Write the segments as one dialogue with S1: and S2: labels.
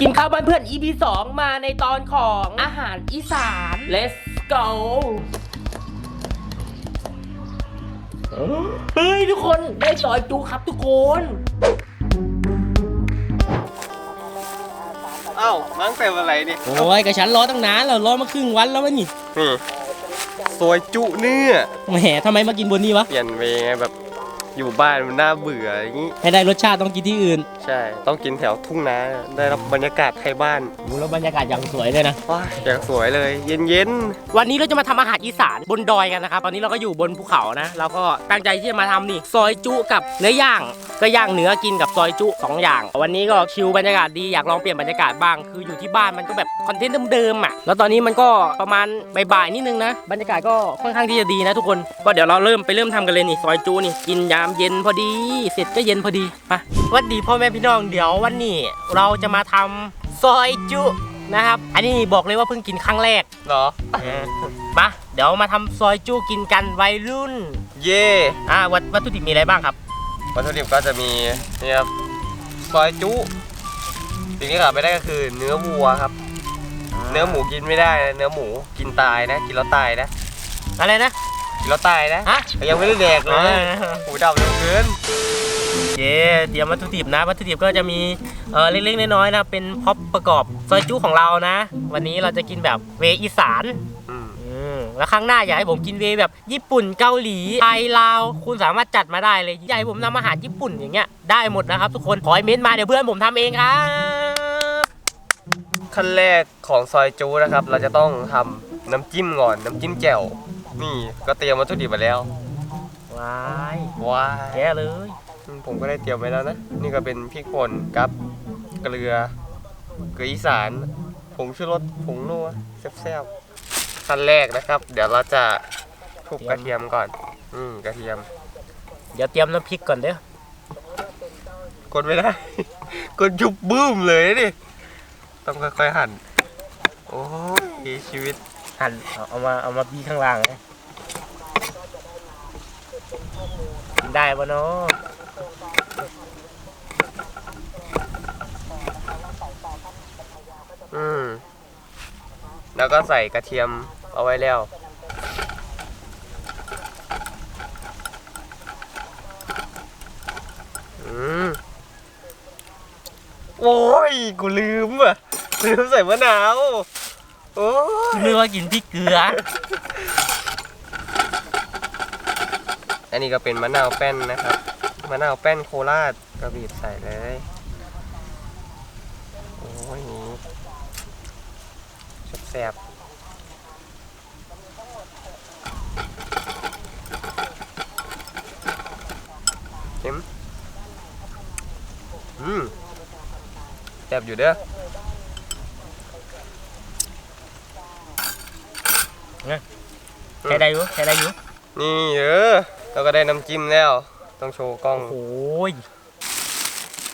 S1: กินข้าวบ้านเพื่อน EP 2 มาในตอนของอาหารอีสาน let's go เฮ้ย ทุกคนได้ซอยจูครับทุกคน
S2: เอ้ามั้งแต่อะไรนี่
S1: โอ้ยกับฉันรอตั้งนานแล้วรอมาครึ่งวันแล้วมั้นี่
S2: นี่ซอยจุเนื้อ
S1: แหมทำไมมากินบนนี้วะ
S2: เปลี่ยนเวไงแบบ อยู่บ้านมันน่าเบื่ออย่างนี้
S1: ให้ได้รสชาติต้องกินที่อื่น
S2: ใช่ ต้องกินแถวทุ่งนาได้รับบรรยากาศไทยบ้าน
S1: ดูแล้วบรรยากาศอย่างสวยเลยนะ
S2: ว้าอย่างสวยเลย เย็นเย็น
S1: วันนี้เราจะมาทำอาหารอีสานบนดอยกันนะครับ ตอนนี้เราก็อยู่บนภูเขานะเราก็ตั้งใจที่จะมาทำนี่ ซอยจุกับเนื้อย่าง ก็ย่างเนื้อกินกับซอยจุสองอย่าง วันนี้ก็ชิลบรรยากาศดีอยากลองเปลี่ยนบรรยากาศบ้าง คืออยู่ที่บ้านมันก็แบบคอนเทนต์เดิมๆอะ แล้วตอนนี้มันก็ประมาณบ่ายๆนิดนึงนะ บรรยากาศก็ค่อนข้างที่จะดีนะทุกคน ก็เดี๋ยวเราเริ่มไปเริ่มทำกันเลยนี่ ซอยจุนี่ กินยามเย็นพอดี เสร็จก็เย็นพอดีไปสวัสดีพ่อแม่พี่น้องเดี๋ยววันนี้เราจะมาทำซอยจุนะครับ อันนี้บอกเลยว่าเพิ่งกินครั้งแรก
S2: ๆเหรอ
S1: มาเดี๋ยวมาทำซอยจู้กินกันวัยรุ่น
S2: เย่
S1: อ่าวัตวัตถุดิบมีอะไรบ้างครับ
S2: วัตถุดิบก็จะมีนี่ครับซอยจุสิ่งที่ขาดไม่ได้ก็คือเนื้อวัวครับ เนื้อหมูกินไม่ได้นะเนื้อหมูกินตายนะ กินแล้วตายนะ
S1: อะไรนะ
S2: กินแล้วตายนะ
S1: ฮะ
S2: ยังไม่ได้แดกเลยหูดับเร็วเกิน
S1: เย้เตรียมวัตถุดิบนะ วัตถุดิบก็จะมีเออเล็กๆน้อยๆนะเป็นพ็อปประกอบซอยจู้ของเรานะ วันนี้เราจะกินแบบเวอีสาน
S2: อืม
S1: อืมแล้วครั้งหน้าอยากให้ผมกินเวแบบญี่ปุ่นเกาหลีไทยลาวคุณสามารถจัดมาได้เลยอยากให้ผมทำอาหารญี่ปุ่นอย่างเงี้ยได้หมดนะครับทุกคนขอให้เม้นต์มาเดี๋ยวเพื่อนผมทำเองครับ
S2: ขั้นแรกของซอยจูนะครับ เราจะต้องทำน้ำจิ้มก่อนน้ำจิ้มแจ่ว นี่ก็เตรียมวัตถุดิบมาแล้ว
S1: ว้าย
S2: ว้า
S1: แกเลย
S2: อืมผมก็ได้เตรียมไว้แล้วนะ นี่ก็เป็นพริกป่นกับเกลือ เกลืออีสานผงชูรสผงนัวแซ่บๆขั้นแรกนะครับ เดี๋ยวเราจะทุบกระเทียมก่อน อืมกระเทียม
S1: เดี๋ยวเตรียมน้ำพริกก่อนเด้อ
S2: กดไม่ได้ กดยุบบึ้มเลยดิต้องค่อยๆหั่น โอ้ยชีวิต
S1: หั่นเอาเอามาเอามาบี้ข้างล่างนะกินได้ปะเนาะ
S2: อืม แล้วก็ใส่กระเทียมเอาไว้แล้ว อืม โอ้ย กูลืมอะ ลืมใส่มะนาว โอ้ย
S1: นึกว่ากินพริกเกลือ
S2: อันนี้ก็เป็นมะนาวแป้นนะครับ มะนาวแป้นโคราชก็บีบใส่เลย โอ้ยแซ่บๆเข็มอืมแซ่บอยู่เด้อ
S1: ใช้ได้อยู่ใช้ได้อยู่
S2: นี่เออเราก็ได้น้ำจิ้มแล้ว ต้องโชว์กล้อง
S1: โอ้ย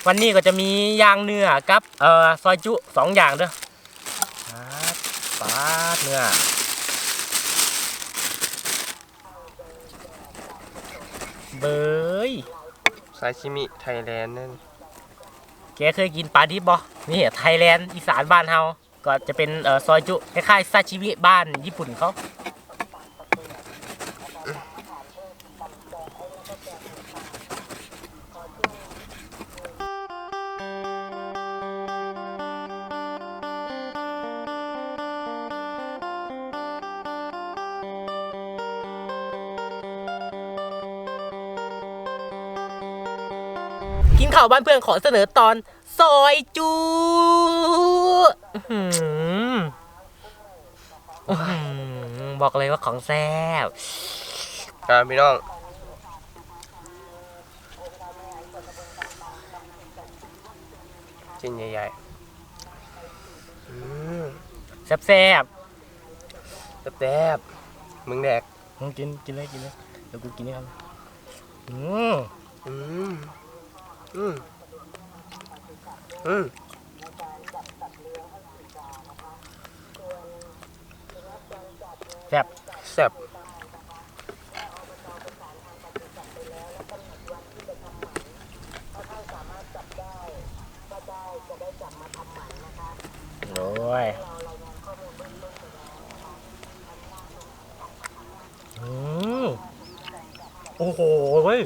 S1: วันนี้ก็จะมีย่างเนื้อกับเอ่อซอยจุสองอย่างเด้อปาดปาดเนื้อเบย
S2: ซาชิมิไทยแลนด์นั่น
S1: แกเคยกินปลาดิบบ่นี่ไทยแลนด์อีสานบ้านเฮา ก็จะเป็นซอยจุคล้ายๆซาชิมิบ้านญี่ปุ่นเขากินข่าวบ้านเพื่อนขอเสนอตอน ซอยจู บอกเลยว่าของแซ่บ
S2: ครับพี่น้องชิ้นใหญ่ๆอืม
S1: แซ่บแซ่บ
S2: แซ่บๆมึงแดก
S1: ๆมึงกินกินเลยกินเลยเดี๋ยวกูกินนี่ครับอืม
S2: อืมอืมอืม
S1: ซ่บ
S2: แซ่บ
S1: อ้ยอืมโอ้โหเว้ย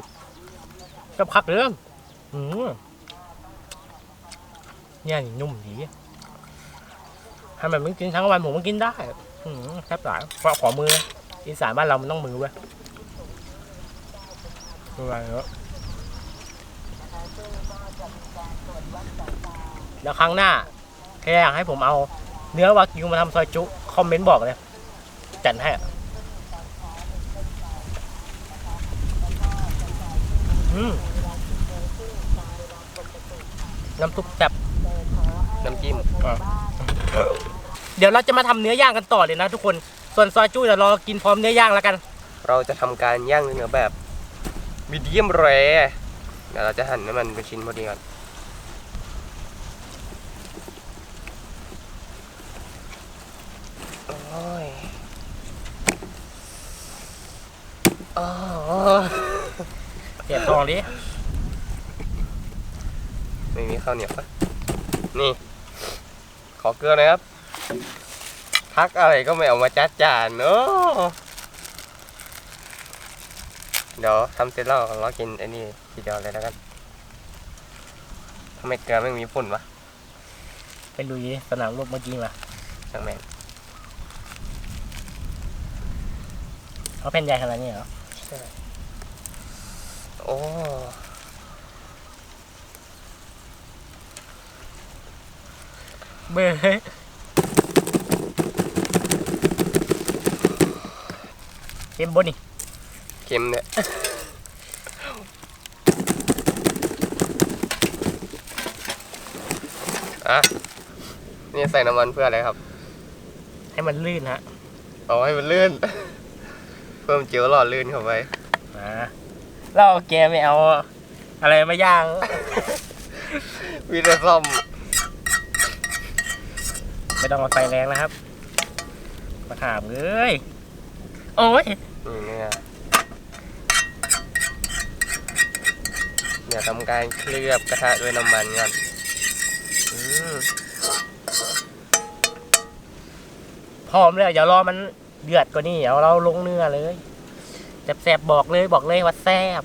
S1: จะพักเรื่องอืมเนี่ยนี่นุ่มดีถ้ามันไม่กินทั้งวันผมก็กินได้อืม แทบหลายเพราะขอมืออีสานบ้านเรามันต้องมือเว้ยมืออะไรเนอะแล้วครั้งหน้าแค่อยากให้ผมเอาเนื้อวากิวมาทำซอยจุ คอมเมนต์บอกเลย จัดให้อะอืมน้ำซุปแซ่บ
S2: น้ำจิ้ม
S1: เดี๋ยวเราจะมาทำเนื้อย่างกันต่อเลยนะทุกคน ส่วนซอยจุเดี๋ยวเรากินพร้อมเนื้อย่างแล้วกัน
S2: เราจะทำการย่างเนื้อแบบมีเดียมแรเดี๋ยวเราจะหั่นให้มันเป็นชิ้นพอดีก่อนโอ้ยอ๋อ
S1: เก็บทองดิ
S2: ไม่มีข้าวเหนียวปะนี่ ขอเกลือหนะครับ พักอะไรก็ไม่เอามาจัดจานเนอะเดี๋ยวทำเสร็จแล้วเรากินไอ้นี่ทีเดียวเลยแล้วกันทำไมเกลือไม่มีฝุ่นวะ
S1: ไปลุยสนามรบเมื่อกี้มา
S2: ช่างแม่ง
S1: เขาเป็นใหญ่ขนาดนี้เหรอ
S2: โอ้
S1: เบ้ เค็มบนนี่
S2: เค็มเนี่ยอะนี่ใส่น้ำมันเพื่ออะไรครับ
S1: ให้มันลื่นฮะ
S2: เอาให้มันลื่น เพิ่มเจลหล่อลื่นเข้าไป
S1: อ่าแล้วแกไม่เอา อะไรมาย่าง
S2: วิธีซ่อม
S1: ไม่ต้องเอาไฟแรงนะครับ มาถามเลย โอ้ย
S2: นี่เนี่ยเดี๋ยวทำการเคลือบกระทะด้วยน้ำมันก่อน
S1: พร้อมเลยอย่ารอมันเดือดกว่านี้เดี๋ยวเราลงเนื้อเลยแซ่บๆบอกเลยบอกเลยว่าแซ่บ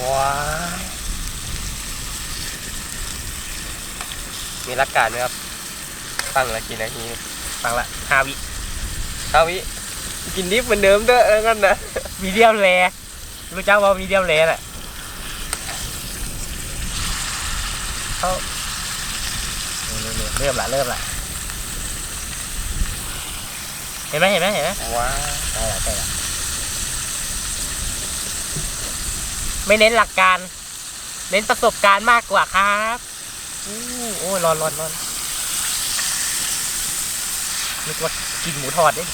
S2: ว้ามีหลักการไหมครับ ตั้งละกี่นาที
S1: ฟังละฮาวิ
S2: ข้าวิ กินดิบเหมือนเดิมเด้อเออกันนะ
S1: มีเดียมแรรู้จักว่ามีเดียมแรแหละเขานี่ๆๆเริ่มละเริ่มละเห็นไหมเห็นไหมเห็นไหม
S2: ว้าว
S1: ใช่ละใช่ละไม่เน้นหลักการ เน้นประสบการณ์มากกว่าครับอู้โอ้ยร้อนร้อนร้อน นึกว่ากินหมูทอดเด้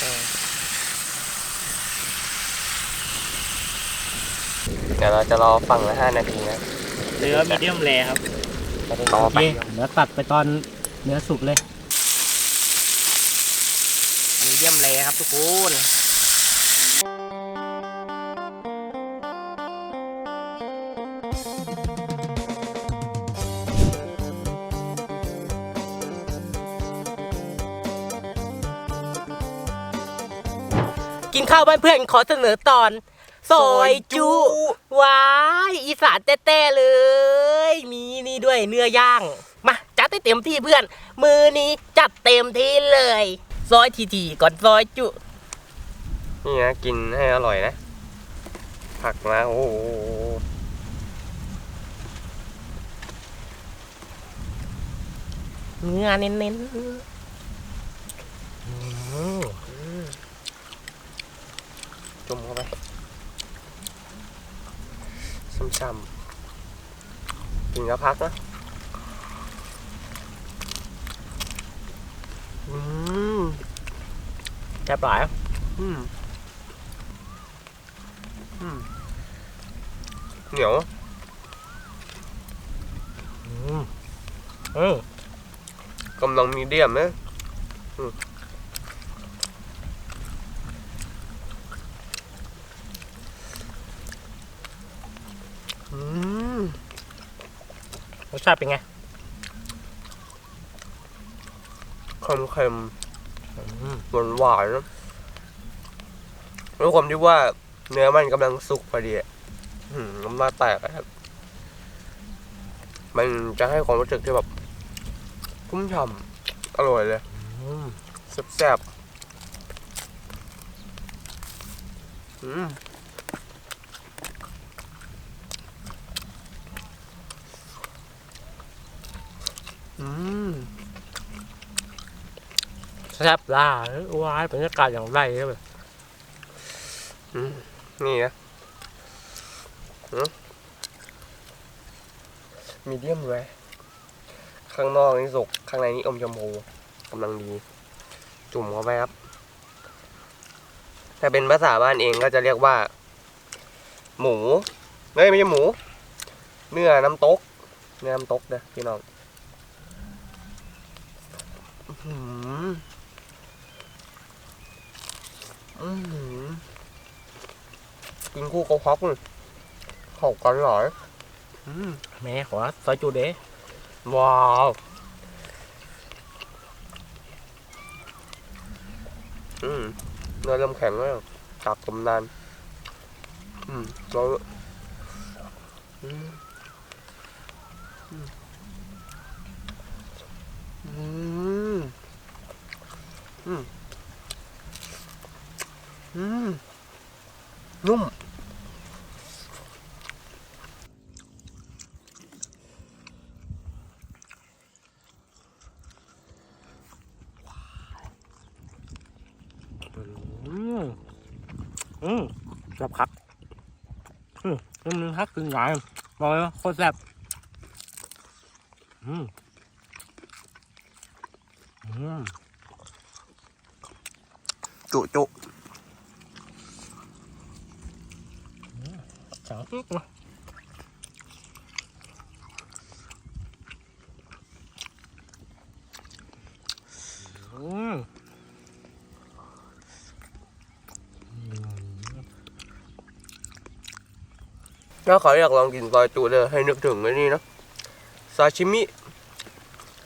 S2: เออเดี๋ยวเราจะรอฝั่งละห้านาทีนะ
S1: เนื้อมีเดียมแรครับ
S2: ไม่ได้ต่อ
S1: โอ
S2: ไป
S1: เคเดี๋ยวตัดไปตอนเนื้อสุกเลยมีเดียมแรครับทุกคน กินข้าวบ้านเพื่อนขอเสนอตอนซอยจุว้ายอีสานแต้ๆเลย มีนี่ด้วยเนื้อย่างมาจัดให้เต็มที่เพื่อน มือนี้จัดเต็มที่เลยซอยทีๆก่อนซอยจุ
S2: นี่นะกินให้อร่อยนะ ผักมาโอ้โห
S1: เนื้อเน้นๆอืม
S2: จุ่มเข้าไปช่ำๆกินแล้วพักนะอืม
S1: แซ่บหลาย
S2: อืมอืมเหนียว
S1: อืมอืม
S2: กำลังมีเดียมนะอืมอืม
S1: รสชาติเป็นไง
S2: เค็มเค็ม
S1: อืม
S2: หวานหวานๆนะด้วยความที่ว่าเนื้อมันกำลังสุกพอดีอะอืมน้ำลายแตกอะครับ มันจะให้ความรู้สึกที่แบบชุ่มฉ่ำอร่อยเลย
S1: อืม
S2: แซ่บๆ อืม
S1: แซ่บล่าว้ายบรรยากาศอย่างไรครับ
S2: นี่นะมีเดียมเลยข้างนอกนี่สุก ข้างในนี่อมชมพูกำลังดี จุ่มเข้าไปครับ ถ้าเป็นภาษาบ้านเองก็จะเรียกว่า หมูเฮ้ยไม่ใช่หมู เนื้อน้ำตก เนื้อน้ำตกนะพี่น้องอื้อหืออื้อหือ กินคู่กับพับเลยเข้ากันหลายอืม
S1: แม่ขอซอยจูเด้
S2: ว้าวอืมเนื้อเริ่มแข็งแล้วจากตำนานอืมแล้วอืมอืมอืม อืมอืมนุ่ม
S1: อืมอืมแซ่บครับอืมนี่มันฮักกินใหญ่บอกเลยว่าโคตรแซ่บอืมอืม
S2: จุจุ
S1: ปึ๊กมาอืม
S2: ถ้าใครอยากลองกินซอยจุเลยให้นึกถึงไอ้นี่นะซาชิมิ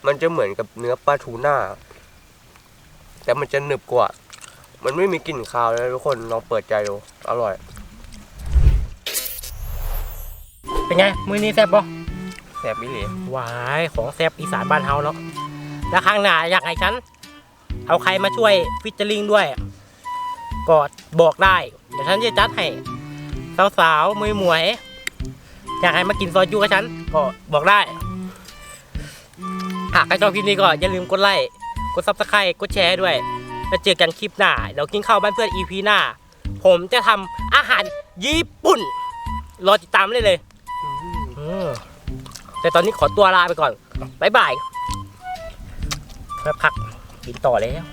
S2: มันจะเหมือนกับเนื้อปลาทูน่า แต่มันจะหนึบกว่า มันไม่มีกลิ่นคาวเลยทุกคนลองเปิดใจดู อร่อย
S1: เป็นไง มือนี้แซ่บปะ
S2: แสบวิเหล
S1: หวายของแซ่บอีสานบ้านเฮาเนาะแล้วข้างหน้าอยากให้ฉัน เอาใครมาช่วยฟิชเจอริงด้วย ก็บอกได้ เดี๋ยวฉันจะจัดให้สาวๆมวยมวยๆอยากให้มากินซอยจูกับฉัน ก็บอกได้ หากใครชอบคลิปนี้ก็อย่าลืมกดไลค์ กดซับสไครต์กดแชร์ด้วย แล้วเจอกันคลิปหน้า เดี๋ยวกินข้าวบ้านเพื่อน EP หน้า ผมจะทำอาหารญี่ปุ่น รอติดตามเลยเลยอื มแต่ตอนนี้ขอตัวลาไปก่อน บ๊ายบายแล้วพักกินต่อแล้ว